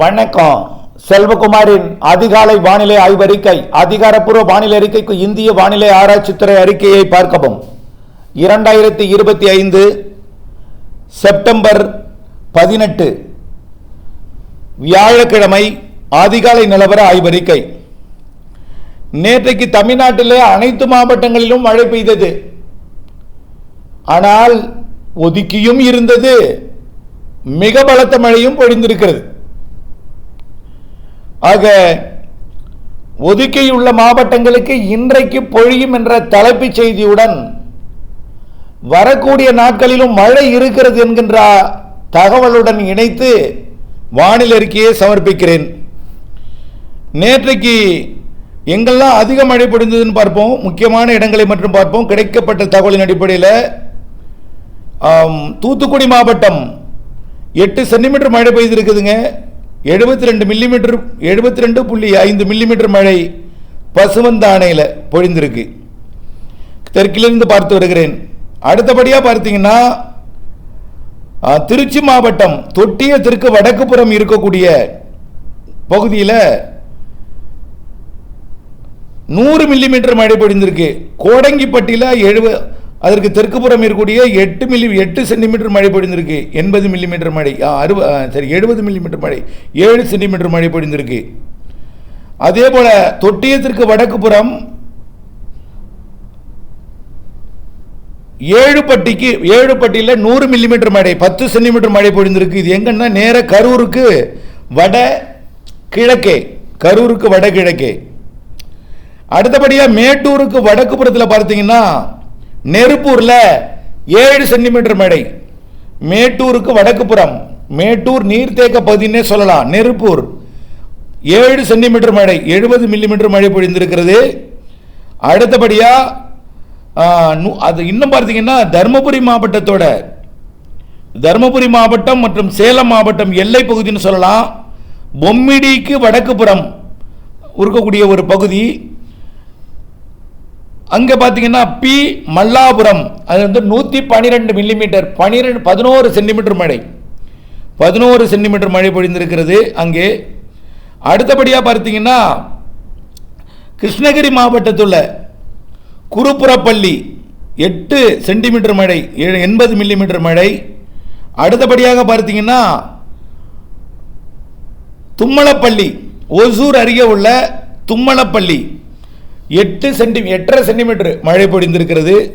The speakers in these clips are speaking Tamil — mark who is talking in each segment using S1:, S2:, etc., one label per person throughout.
S1: வணக்கம். செல்வகுமாரின் அதிகாலை வானிலை ஆய்வறிக்கை அதிகாரப்பூர்வ வானிலை அறிக்கைக்கு இந்திய வானிலை ஆராய்ச்சித்துறை அறிக்கையை பார்க்கவும். இரண்டாயிரத்தி இருபத்தி ஐந்து செப்டம்பர் பதினெட்டு வியாழக்கிழமை அதிகாலை நிலவர ஆய்வறிக்கை நேற்றைக்கு தமிழ்நாட்டிலே அனைத்து மாவட்டங்களிலும் மழை பெய்தது. ஆனால் ஒதுக்கியும் இருந்தது. மிக பலத்த மழையும் பொழிந்திருக்கிறது. ஆக ஒதுக்கியுள்ள மாவட்டங்களுக்கு இன்றைக்கு பொழியும் என்ற தலைப்புச் செய்தியுடன் வரக்கூடிய நாட்களிலும் மழை இருக்கிறது என்கின்ற தகவலுடன் இணைத்து வானிலை அறிக்கையை சமர்ப்பிக்கிறேன். நேற்றைக்கு எங்கெல்லாம் அதிக மழை பொழிந்ததுன்னு பார்ப்போம் முக்கியமான இடங்களை மட்டும் பார்ப்போம். கிடைக்கப்பட்ட தகவலின் அடிப்படையில் தூத்துக்குடி மாவட்டம் எட்டு சென்டிமீட்டர் மழை பெய்திருக்குதுங்க. எழுபத்தி ரெண்டு மில்லிமீட்டர் எழுபத்தி ரெண்டு புள்ளி ஐந்து மில்லிமீட்டர் மழை பசுவந்தானையில் பொழிந்திருக்கு. தெற்கிலிருந்து பார்த்து வருகிறேன். அடுத்தபடியாக பார்த்தீங்கன்னா திருச்சி மாவட்டம் தொட்டியத்திற்கு வடக்கு புறம் இருக்கக்கூடிய பகுதியில் நூறு மில்லிமீட்டர் மழை பொழிந்திருக்கு. கோடங்கிப்பட்டியில் எழுப அதற்கு தெற்கு புறம் இருக்கக்கூடிய எட்டு மில்லி எட்டு சென்டிமீட்டர் மழை பொழிந்திருக்கு. எண்பது மில்லிமீட்டர் மழை. ஆ, அறுப ஆ, சரி எழுபது மில்லிமீட்டர் மழை. ஏழு சென்டிமீட்டர் மழை பொழிந்திருக்கு. அதே போல தொட்டியத்திற்கு வடக்கு புறம் ஏழுப்பட்டிக்கு ஏழுப்பட்டியில் நூறு மில்லிமீட்டர் மழை பத்து சென்டிமீட்டர் மழை பொழிந்திருக்கு. இது எங்கன்னா நேர கரூருக்கு வட கிழக்கே கரூருக்கு வட கிழக்கே. அடுத்தபடியாக மேட்டூருக்கு வடக்கு புறத்தில் பார்த்தீங்கன்னா நெருப்பூரில் ஏழு சென்டிமீட்டர் மழை மேட்டூருக்கு வடக்கு புறம் மேட்டூர் நீர்த்தேக்க பகுதின்னே சொல்லலாம் நெருப்பூர். ஏழு சென்டிமீட்டர் மழை எழுபது மில்லிமீட்டர் மழை பொழிந்திருக்கிறது. அடுத்தபடியாக அது இன்னும் பார்த்தீங்கன்னா தருமபுரி மாவட்டத்தோட தருமபுரி மாவட்டம் மற்றும் சேலம் மாவட்டம் எல்லை பகுதின்னு சொல்லலாம். பொம்மிடிக்கு வடக்கு புறம் இருக்கக்கூடிய ஒரு பகுதி. அங்கே பார்த்தீங்கன்னா பி மல்லாபுரம். அது வந்து நூற்றி பன்னிரெண்டு மில்லிமீட்டர் பன்னிரெண்டு பதினோரு சென்டிமீட்டர் மழை. பதினோரு சென்டிமீட்டர் மழை பொழிந்திருக்கிறது அங்கே. அடுத்தபடியாக பார்த்தீங்கன்னா கிருஷ்ணகிரி மாவட்டத்தில் குருப்புறப்பள்ளி எட்டு சென்டிமீட்டர் மழை எண்பது மில்லிமீட்டர் மழை. அடுத்தபடியாக பார்த்தீங்கன்னா தும்மலப்பள்ளி ஒசூர் அருகே உள்ள தும்மலப்பள்ளி எட்டு சென்டி எட்டரை சென்டிமீட்டர் மழை பொழிந்திருக்கிறது.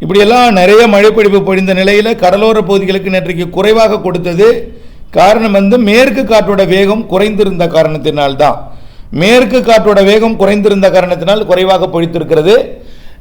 S1: இப்படியெல்லாம் நிறைய மழைப்பொழிவு பொழிந்த நிலையில் கடலோர பகுதிகளுக்கு நேற்றைக்கு குறைவாக கொடுத்தது. காரணம் வந்து மேற்கு காற்றோட வேகம் குறைந்திருந்த காரணத்தினால்தான். மேற்கு காற்றோட வேகம் குறைந்திருந்த காரணத்தினால் குறைவாக பொழித்திருக்கிறது.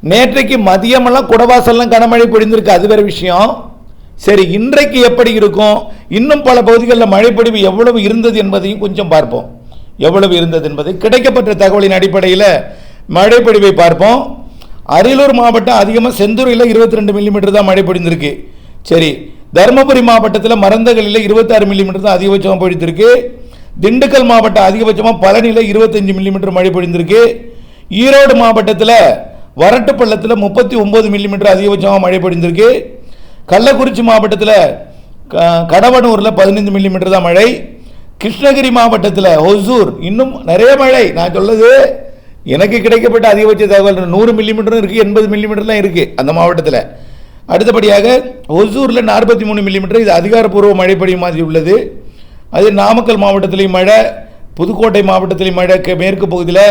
S1: நேற்றைக்கு மதியமெல்லாம் குடவாசல்லாம் கனமழை பொழிந்திருக்கு அது வேறு விஷயம். சரி இன்றைக்கு எப்படி இருக்கும்? இன்னும் பல பகுதிகளில் மழைப்பொழிவு எவ்வளவு இருந்தது என்பதையும் கொஞ்சம் பார்ப்போம். எவ்வளவு இருந்தது என்பதை கிடைக்கப்பட்ட தகவலின் அடிப்படையில் மழைப்பொழிவை பார்ப்போம். அரியலூர் மாவட்டம் அதிகமாக செந்தூரில் இருபத்தி ரெண்டு மில்லிமீட்டர் தான் மழை பொழிந்திருக்கு. சரி தருமபுரி மாவட்டத்தில் மறந்தகளில் இருபத்தாறு மில்லிமீட்டர் தான் அதிகபட்சமாக பொழிந்திருக்கு. திண்டுக்கல் மாவட்டம் அதிகபட்சமாக பழனியில் இருபத்தஞ்சு மில்லிமீட்டர் மழை பொழிந்திருக்கு. ஈரோடு மாவட்டத்தில் வரட்டுப்பள்ளத்தில் முப்பத்தி ஒம்பது மில்லிமீட்டர் அதிகபட்சமாக மழை பொழிந்திருக்கு. கள்ளக்குறிச்சி மாவட்டத்தில் க- கடவனூரில் பதினைந்து மில்லிமீட்டர் தான் மழை. கிருஷ்ணகிரி மாவட்டத்தில் ஒசூர் இன்னும் நிறைய மழை. நான் சொல்லுது எனக்கு கிடைக்கப்பட்ட அதிகபட்ச தகவல் நூறு மில்லிமீட்டரும் இருக்குது எண்பது மில்லிமீட்டர்லாம் இருக்குது அந்த மாவட்டத்தில். அடுத்தபடியாக ஒசூரில் நாற்பத்தி மூணு மில்லிமீட்டர் இது அதிகாரப்பூர்வ மழைப்பொழிவு மாதிரி உள்ளது. அது நாமக்கல் மாவட்டத்திலையும் மழை புதுக்கோட்டை மாவட்டத்திலையும் மழை மேற்கு பகுதியில்.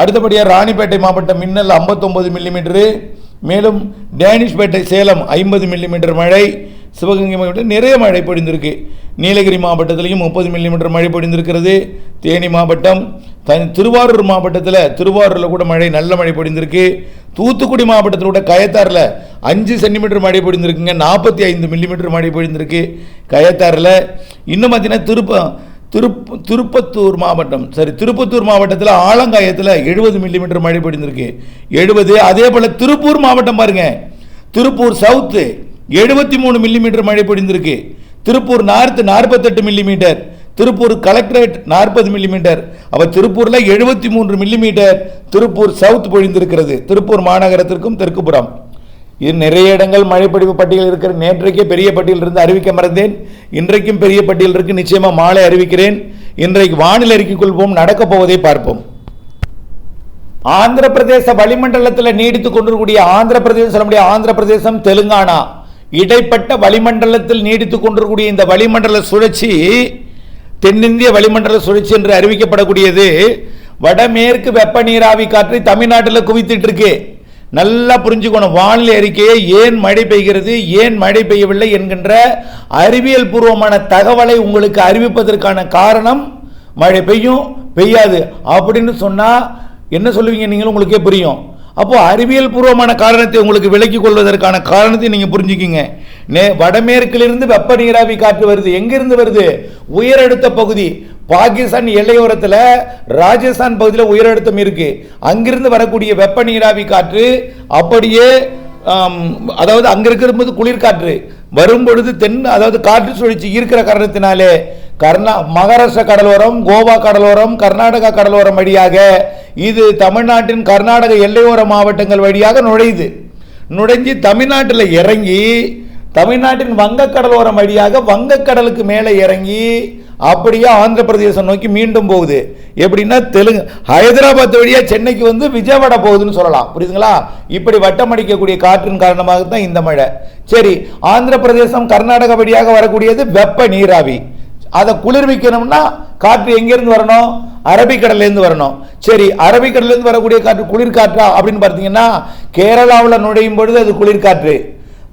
S1: அடுத்தபடியாக ராணிப்பேட்டை மாவட்டம் மின்னல் 59 மில்லிமீட்டரு மேலும் டேனிஷ்பேட்டை சேலம் ஐம்பது மில்லிமீட்டர் மழை. சிவகங்கை மாவட்டம் நிறைய மழை பொழிந்திருக்கு. நீலகிரி மாவட்டத்திலையும் முப்பது மில்லிமீட்டர் மழை பொழிந்திருக்கிறது. தேனி மாவட்டம் தன் திருவாரூர் மாவட்டத்தில் திருவாரூரில் கூட மழை நல்ல மழை பொழிந்திருக்கு. தூத்துக்குடி மாவட்டத்தில் கூட கயத்தாறில் அஞ்சு சென்டிமீட்டர் மழை பொழிந்திருக்குங்க. நாற்பத்தி ஐந்து மில்லிமீட்டர் மழை பொழிந்திருக்கு கயத்தாறில். இன்னும் பார்த்தீங்கன்னா திருப்ப திருப்பு திருப்பத்தூர் மாவட்டம் சரி திருப்பத்தூர் மாவட்டத்தில் ஆலங்காயத்தில் எழுபது மில்லிமீட்டர் மழை பொழிந்திருக்கு. எழுபது அதே போல் திருப்பூர் மாவட்டம் பாருங்க. திருப்பூர் சவுத்து எழுபத்தி மூணு மில்லிமீட்டர் மழை பொழிந்திருக்கு. திருப்பூர் நார்த்து நாற்பத்தெட்டு மில்லிமீட்டர். திருப்பூர் கலெக்டரேட் நாற்பது மில்லிமீட்டர். அப்ப திருப்பூரில் எழுபத்தி மூன்று மில்லிமீட்டர் திருப்பூர் சவுத் பொழிந்திருக்கிறது. திருப்பூர் மாநகரத்திற்கும் தெற்குப்புறம் இது நிறைய இடங்கள் மழைப்பொழிவு பட்டியல் இருக்கிற நேற்றைக்கே பெரிய பட்டியல் இருந்து அறிவிக்க மறந்தேன். இன்றைக்கும் பெரிய பட்டியல் இருக்கு நிச்சயமாக மாலை அறிவிக்கிறேன். இன்றைக்கு வானிலை அறிக்கை கொள்வோம் நடக்கப் போவதை பார்ப்போம். ஆந்திர பிரதேச வளிமண்டலத்தில் நீடித்துக் கொண்டிருக்கூடிய ஆந்திர பிரதேசம் சொல்ல ஆந்திர பிரதேசம் தெலுங்கானா. இடைப்பட்ட வளிமண்டலத்தில் நீடித்துக் கொண்டிருக்கூடிய இந்த வளிமண்டல சுழற்சி தென்னிந்திய வளிமண்டல சுழற்சி என்று அறிவிக்கப்படக்கூடியது. வடமேற்கு வெப்ப நீராவி காற்றை தமிழ்நாட்டில் குவித்துட்டு இருக்கு நல்லா புரிஞ்சுக்கணும். வானிலை அறிக்கையை ஏன் மழை பெய்கிறது ஏன் மழை பெய்யவில்லை என்கின்ற அறிவியல் பூர்வமான தகவலை உங்களுக்கு அறிவிப்பதற்கான காரணம் மழை பெய்யும் பெய்யாது அப்படின்னு சொன்னால் என்ன சொல்லுவீங்க? நீங்களும் உங்களுக்கே புரியும். அப்போது அறிவியல் பூர்வமான காரணத்தை உங்களுக்கு விலக்கிக் கொள்வதற்கான காரணத்தை நீங்கள் புரிஞ்சுக்கிங்க. நே வடமேற்கிலிருந்து வெப்ப நீராவி காற்று வருது. எங்கிருந்து வருது? உயரடுத்த பகுதி. பாகிஸ்தான் எல்லையோரத்தில் ராஜஸ்தான் பகுதியில் உயரழுத்தம் இருக்குது அங்கிருந்து வரக்கூடிய வெப்ப நீராவி காற்று அப்படியே அதாவது அங்கே இருக்கிற போது குளிர்காற்று. வரும்பொழுது தென் அதாவது காற்று சுழற்சி இருக்கிற காரணத்தினாலே கர்நா மகாராஷ்டிர கடலோரம் கோவா கடலோரம் கர்நாடகா கடலோரம் வழியாக இது தமிழ்நாட்டின் கர்நாடக எல்லையோர மாவட்டங்கள் வழியாக நுழையுது. நுழைஞ்சு தமிழ்நாட்டில் இறங்கி தமிழ்நாட்டின் வங்கக்கடலோரம் வழியாக வங்கக்கடலுக்கு மேலே இறங்கி அப்படியே ஆந்திர பிரதேசம் நோக்கி மீண்டும் போகுது. எப்படின்னா தெலுங்கு ஹைதராபாத் வழியாக சென்னைக்கு வந்து விஜயவாடா போகுதுன்னு சொல்லலாம். புரியுதுங்களா? இப்படி வட்டம் அடிக்கக்கூடிய காற்றின் காரணமாக தான் இந்த மழை. சரி ஆந்திர பிரதேசம் கர்நாடக வழியாக வரக்கூடியது வெப்ப நீராவி. அதை குளிர்விக்கணும்னா காற்று எங்கேருந்து வரணும்? அரபிக்கடல்லேருந்து வரணும். சரி அரபிக்கடல்லேருந்து வரக்கூடிய காற்று குளிர்காற்றா அப்படின்னு பார்த்தீங்கன்னா கேரளாவில் நுழையும் பொழுது அது குளிர்காற்று.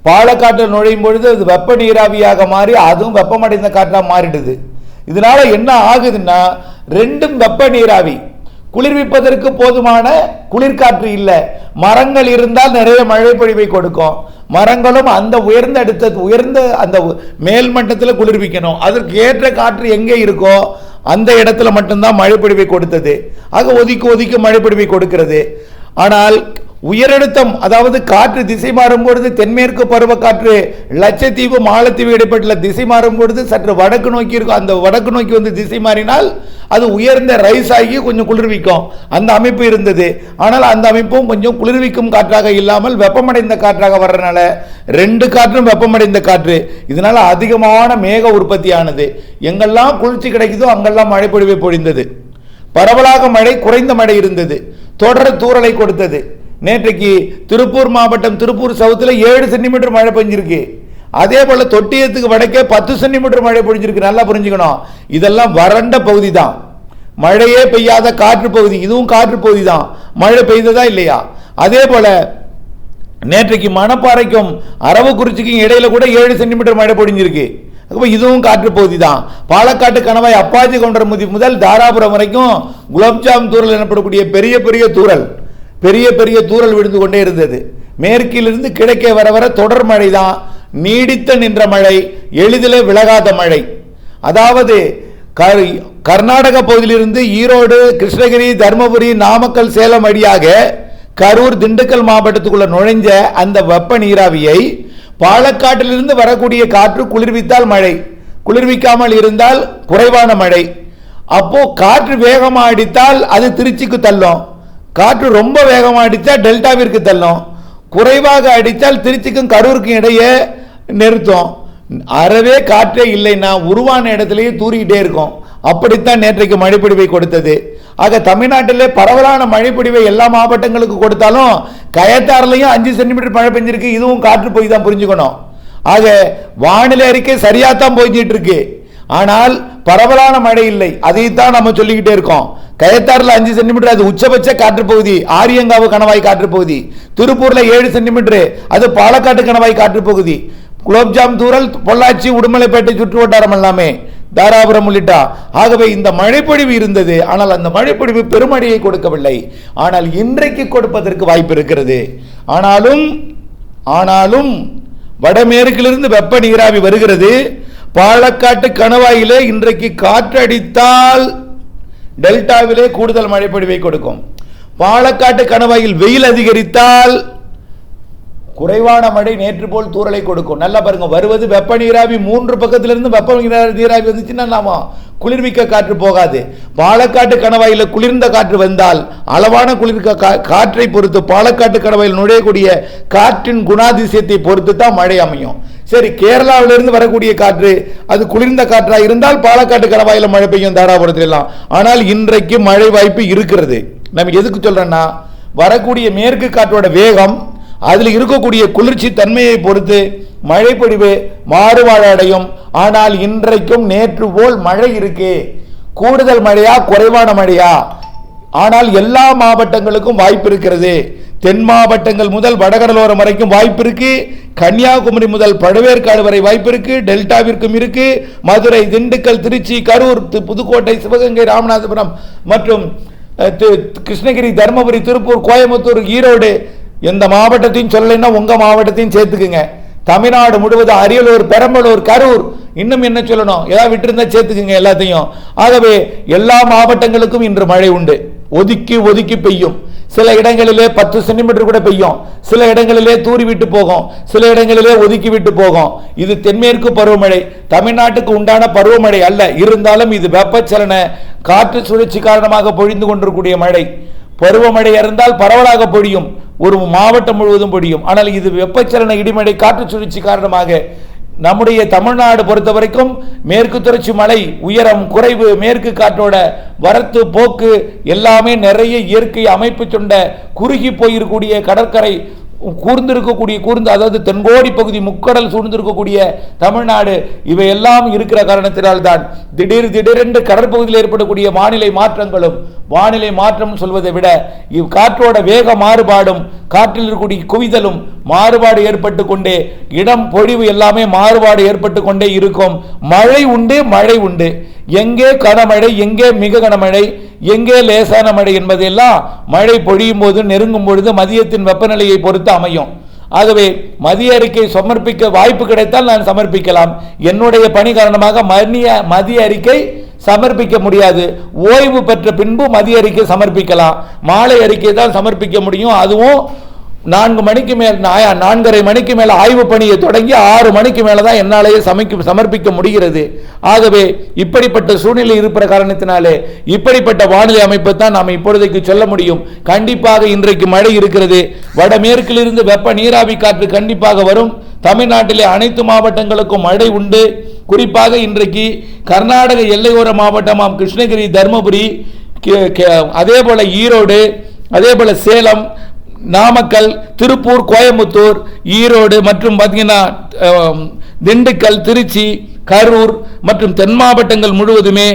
S1: பாலக்காட்டில் நுழையும் பொழுது அது வெப்ப நீராவியாக மாறி அதுவும் வெப்பமடைந்த காற்றாக மாறிடுது. இதனால என்ன ஆகுதுன்னா ரெண்டும் வெப்ப நீராவி. குளிர்விப்பதற்கு போதுமான குளிர்காற்று இல்லை. மரங்கள் இருந்தால் நிறைய மழை பொழிவை கொடுக்கும். மரங்களும் அந்த உயர்ந்த அடுத்த உயர்ந்த அந்த மேல் மட்டத்தில் குளிர்விக்கணும். அதற்கு ஏற்ற காற்று எங்கே இருக்கோ அந்த இடத்துல மட்டும்தான் மழைப்பொழிவை கொடுத்தது. ஆக ஒதுக்கி ஒதுக்கி மழைப்பொழிவை கொடுக்கிறது. ஆனால் உயரழுத்தம் அதாவது காற்று திசை மாறும் பொழுது தென்மேற்கு பருவக்காற்று லட்சத்தீவு மாலத்தீவு இடைப்பட்டுள்ள திசை மாறும் பொழுது சற்று வடக்கு நோக்கி இருக்கும் அந்த வடக்கு நோக்கி வந்து திசை மாறினால் அது உயர்ந்த ரைஸ் ஆகி கொஞ்சம் குளிர்விக்கும். அந்த அமைப்பு இருந்தது. ஆனால் அந்த அமைப்பும் கொஞ்சம் குளிர்விக்கும் காற்றாக இல்லாமல் வெப்பமடைந்த காற்றாக வர்றதுனால ரெண்டு காற்றும் வெப்பமடைந்த காற்று. இதனால அதிகமான மேக உற்பத்தியானது. எங்கெல்லாம் குளிர்ச்சி கிடைக்குதோ அங்கெல்லாம் மழை பொழிவை பொழிந்தது. பரவலாக மழை குறைந்த மழை இருந்தது. தொடர் தூறலை கொடுத்தது. நேற்றைக்கு திருப்பூர் மாவட்டம் திருப்பூர் சவுத்தில் ஏழு சென்டிமீட்டர் மழை பெஞ்சிருக்கு. அதே போல் தொட்டியத்துக்கு வடக்கே பத்து சென்டிமீட்டர் மழை பொழிஞ்சிருக்கு. நல்லா புரிஞ்சுக்கணும். இதெல்லாம் வறண்ட பகுதி தான் மழையே பெய்யாத காற்று பகுதி. இதுவும் காற்று பகுதி தான் மழை பெய்ததா இல்லையா? அதே போல் நேற்றைக்கு மணப்பாறைக்கும் அரவக்குறிச்சிக்கும் இடையில கூட ஏழு சென்டிமீட்டர் மழை பொழிஞ்சிருக்கு. அப்போ இதுவும் காற்று பகுதி தான் பாலக்காட்டு கணவாய் அப்பாச்சி கவுண்டர் முதல் தாராபுரம் வரைக்கும் குலோப்ஜாம் தூரல் எனப்படக்கூடிய பெரிய பெரிய தூரல். பெரிய பெரிய தூரல் விழுந்து கொண்டே இருந்தது. மேற்கிலிருந்து கிழக்கே வர வர தொடர் மழை தான் நீடித்த நின்ற மழை எளிதில் விலகாத மழை. அதாவது கர்நாடக பகுதியிலிருந்து ஈரோடு கிருஷ்ணகிரி தருமபுரி நாமக்கல் சேலம் வழியாக கரூர் திண்டுக்கல் மாவட்டத்துக்குள்ள நுழைஞ்ச அந்த வெப்ப நீராவியை பாலக்காட்டிலிருந்து வரக்கூடிய காற்று குளிர்வித்தால் மழை. குளிர்விக்காமல் இருந்தால் குறைவான மழை. அப்போ காற்று வேகமாக அடித்தால் அது திருச்சிக்கு தள்ளும். காற்று ரொம்ப வேகமாக அடித்தால் டெல்டாவிற்கு தள்ளும். குறைவாக அடித்தால் திருச்சிக்கும் கரூருக்கும் இடையே நிறுத்தும். அறவே காற்றே இல்லைன்னா உருவான இடத்துலையே தூறிக்கிட்டே இருக்கும். அப்படித்தான் நேற்றைக்கு மழைப்பிடிவை கொடுத்தது. ஆக தமிழ்நாட்டிலே பரவலான மழைப்பிடிவை எல்லா மாவட்டங்களுக்கு கொடுத்தாலும் கயத்தாறுலையும் அஞ்சு சென்டிமீட்டர் மழை பெஞ்சிருக்கு. இதுவும் காற்று போய் தான் புரிஞ்சுக்கணும். ஆக வானிலை அறிக்கை சரியாக தான் போய்ஞ்சிட்டு இருக்கு. ஆனால் பரவலான மழை இல்லை. அதைத்தான் நம்ம சொல்லிக்கிட்டே இருக்கோம். கயத்தாறுல அஞ்சு சென்டிமீட்டர் அது உச்சபட்ச காற்றுப்பகுதி. ஆரியங்காவு கணவாய் காற்றுப்பகுதி. திருப்பூர்ல ஏழு சென்டிமீட்டர் அது பாலக்காட்டு கணவாய் காற்றுப்பகுதி. குலோப்ஜாம் தூரல் பொள்ளாச்சி உடுமலைப்பேட்டை சுற்று வட்டாரம் எல்லாமே தாராபுரம் உள்ளிட்டா. ஆகவே இந்த மழைப்பொழிவு இருந்தது. ஆனால் அந்த மழைப்பொழிவு பெருமழையை கொடுக்கவில்லை. ஆனால் இன்றைக்கு கொடுப்பதற்கு வாய்ப்பு இருக்கிறது. ஆனாலும் ஆனாலும் வடமேற்கிலிருந்து வெப்ப நீராவி வருகிறது. பாலக்காட்டு கணவாயிலே இன்றைக்கு காற்றடித்தால் டெல்டாவிலே கூடுதல் மழைப்பொழிவை கொடுக்கும். பாலக்காட்டு கணவாயில் வெயில் அதிகரித்தால் குறைவான மழை நேற்று போல் தூறலை கொடுக்கும். நல்லா பாருங்க வருவது வெப்ப நீராவி மூன்று பக்கத்திலிருந்து வெப்ப நீரா- நீராவி வந்துச்சுன்னா நாம குளிர்விக்க காற்று போகாது. பாலக்காட்டு கணவாயில குளிர்ந்த காற்று வந்தால் அளவான குளிர் கா- காற்றை பொறுத்து பாலக்காட்டு கணவாயில் நுழையக்கூடிய காற்றின் குணாதிசயத்தை பொறுத்து தான் மழை அமையும். சரி கேரளாவிலிருந்து வரக்கூடிய காற்று அது குளிர்ந்த காற்றாக இருந்தால் பாலக்காட்டு கடவாயில் மழை பெய்யும் தாராபுரத்தில் எல்லாம். ஆனால் இன்றைக்கு மழை வாய்ப்பு இருக்கிறது. நம்ம எதுக்கு சொல்கிறேன்னா வரக்கூடிய மேற்கு காற்றோட வேகம் அதில் இருக்கக்கூடிய குளிர்ச்சி தன்மையை பொறுத்து மழைப்பொழிவு மாறுபாடு அடையும் ஆனால் இன்றைக்கும் நேற்று போல் மழை இருக்கு. கூடுதல் மழையா குறைவான மழையா? ஆனால் எல்லா மாவட்டங்களுக்கும் வாய்ப்பு இருக்கிறது. தென் மாவட்டங்கள் முதல் வடகடலோரம் வரைக்கும் வாய்ப்பு இருக்கு. கன்னியாகுமரி முதல் பழவேற்காடு வரை வாய்ப்பு இருக்கு. டெல்டாவிற்கும் இருக்கு. மதுரை திண்டுக்கல் திருச்சி கரூர் தி- புதுக்கோட்டை சிவகங்கை ராமநாதபுரம் மற்றும் தி- கிருஷ்ணகிரி தருமபுரி திருப்பூர் கோயம்புத்தூர் ஈரோடு எந்த மாவட்டத்தையும் சொல்லலைன்னா உங்கள் மாவட்டத்தையும் சேர்த்துக்குங்க. தமிழ்நாடு முழுவதும் அரியலூர் பெரம்பலூர் கரூர் இன்னும் என்ன சொல்லணும்? ஏதாவது விட்டுருந்தா சேர்த்துக்குங்க எல்லாத்தையும். ஆகவே எல்லா மாவட்டங்களுக்கும் இன்று மழை உண்டு. ஒதுக்கி ஒதுக்கி பெய்யும். சில இடங்களிலே பத்து சென்டிமீட்டர் கூட பெய்யும். சில இடங்களிலே தூரி விட்டு போகும். சில இடங்களிலே ஒதுக்கி விட்டு போகும். இது தென்மேற்கு பருவமழை. தமிழ்நாட்டுக்கு உண்டான பருவமழை அல்ல. இருந்தாலும் இது வெப்பச்சலன காற்று சுழற்சி காரணமாக பொழிந்து கொண்டிருக்கூடிய மழை. பருவமழை இருந்தால் பரவலாக பொழியும். ஒரு மாவட்டம் முழுவதும் பொழியும். ஆனால் இது வெப்பச்சலன இடிமழை காற்று சுழற்சி காரணமாக நம்முடைய தமிழ்நாடு பொறுத்த வரைக்கும் மேற்கு தொடர்ச்சி மலை உயரம் குறைவு மேற்கு காற்றோட வரத்து போக்கு எல்லாமே நிறைய இயற்கை அமைப்பு சொண்ட குறுகி போயிருக்கூடிய கடற்கரை கூர்ந்திருக்கக்கூடிய கூர்ந்து அதாவது தென்கோடி பகுதி முக்கடல் சூழ்ந்திருக்கக்கூடிய தமிழ்நாடு இவையெல்லாம் இருக்கிற காரணத்தினால் தான் திடீர் திடீரென்று கடற்பகுதியில் ஏற்படக்கூடிய வானிலை மாற்றங்களும் வானிலை மாற்றம் சொல்வதை விட இவ் காற்றோட வேக மாறுபாடும் காற்றில் இருக்கக்கூடிய குவிதலும் மாறுபாடு ஏற்பட்டு கொண்டே இடம் பொழிவு எல்லாமே மாறுபாடு ஏற்பட்டு கொண்டே இருக்கும். மழை உண்டு மழை உண்டு. எங்கே கனமழை எங்கே மிக கனமழை எங்கே லேசான மழை என்பதெல்லாம் மழை பொழியும் போது நெருங்கும் பொழுது மதியத்தின் வெப்பநிலையை பொறுத்து அமையும். ஆகவே மதிய அறிக்கை சமர்ப்பிக்க வாய்ப்பு கிடைத்தால் நான் சமர்ப்பிக்கலாம். என்னுடைய பணி காரணமாக மதிய மதிய அறிக்கை சமர்ப்பிக்க முடியாது. ஓய்வு பெற்ற பின்பு மதிய அறிக்கை சமர்ப்பிக்கலாம். மாலை அறிக்கை தான் சமர்ப்பிக்க முடியும். அதுவும் நான்கு மணிக்கு மேல் நான்கரை மணிக்கு மேல் ஆய்வு பணியை தொடங்கி ஆறு மணிக்கு மேல தான் என்னாலேயே சமைக்க சமர்ப்பிக்க முடிகிறது. ஆகவே இப்படிப்பட்ட சூழ்நிலை இருக்கிற காரணத்தினாலே இப்படிப்பட்ட வானிலை அமைப்பு தான் நாம் இப்பொழுதைக்கு சொல்ல முடியும். கண்டிப்பாக இன்றைக்கு மழை இருக்கிறது. வடமேற்கிலிருந்து வெப்ப நீராவி காற்று கண்டிப்பாக வரும். தமிழ்நாட்டிலே அனைத்து மாவட்டங்களுக்கும் மழை உண்டு. குறிப்பாக இன்றைக்கு கர்நாடக எல்லையோர மாவட்டமாம் கிருஷ்ணகிரி தருமபுரி கே- அதே போல ஈரோடு அதே போல சேலம் நாமக்கல் திருப்பூர் கோயம்புத்தூர் ஈரோடு மற்றும் பார்த்தீங்கன்னா திண்டுக்கல் திருச்சி கரூர் மற்றும் தென் மாவட்டங்கள் முழுவதுமே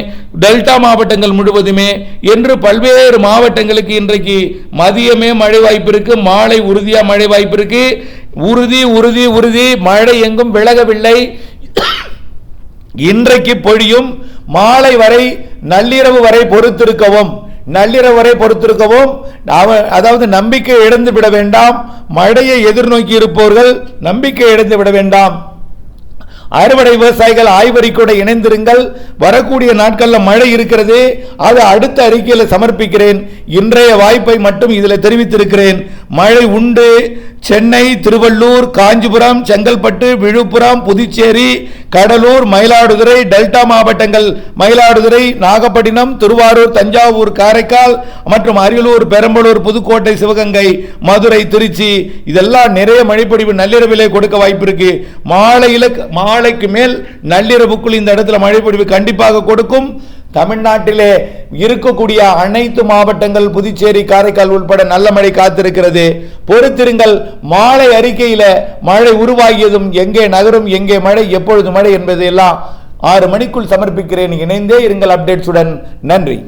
S1: டெல்டா மாவட்டங்கள் முழுவதுமே என்று பல்வேறு மாவட்டங்களுக்கு இன்றைக்கு மதியமே மழை வாய்ப்பு இருக்கு மாலை உறுதியாக மழை வாய்ப்பு இருக்கு. உறுதி உறுதி உறுதி மழை எங்கும் விலகவில்லை. இன்றைக்கு பொழியும் மாலை வரை நள்ளிரவு வரை பொறுத்திருக்கவும். நள்ளிரவு வரை பொறுத்திருக்கவும் அதாவது நம்பிக்கை இழந்து விட வேண்டாம். மழையை எதிர்நோக்கி இருப்பவர்கள் நம்பிக்கை இழந்து விட வேண்டாம். அறுவடை விவசாயிகள் ஆய்வறிக்கையோட இணைந்திருங்கள். வரக்கூடிய நாட்களில் மழை இருக்கிறது அதை அடுத்த அறிக்கையில் சமர்ப்பிக்கிறேன். இன்றைய வாய்ப்பை மட்டும் இதில் தெரிவித்திருக்கிறேன். மழை உண்டு. சென்னை திருவள்ளூர் காஞ்சிபுரம் செங்கல்பட்டு விழுப்புரம் புதுச்சேரி கடலூர் மயிலாடுதுறை டெல்டா மாவட்டங்கள். மயிலாடுதுறை நாகப்பட்டினம் திருவாரூர் தஞ்சாவூர் காரைக்கால் மற்றும் அரியலூர் பெரம்பலூர் புதுக்கோட்டை சிவகங்கை மதுரை திருச்சி. இதெல்லாம் நிறைய மழைப்பொழிவு நள்ளிரவிலே கொடுக்க வாய்ப்பு இருக்கு மாலையில மாலைக்கு மேல் நள்ளிரவுக்குள் இந்த இடத்துல மழைப்பொழிவு கண்டிப்பாக கொடுக்கும். தமிழ்நாட்டிலே இருக்கக்கூடிய அனைத்து மாவட்டங்கள் புதுச்சேரி காரைக்கால் உட்பட நல்ல மழை காத்திருக்கிறது. பொறுத்திருங்கள் மாலை அறிக்கையில மழை உருவாகியதும் எங்கே நகரும் எங்கே மழை எப்பொழுது மழை என்பதையெல்லாம் ஆறு மணிக்குள் சமர்ப்பிக்கிறேன். இணைந்தே இருங்கள் அப்டேட்ஸுடன். நன்றி.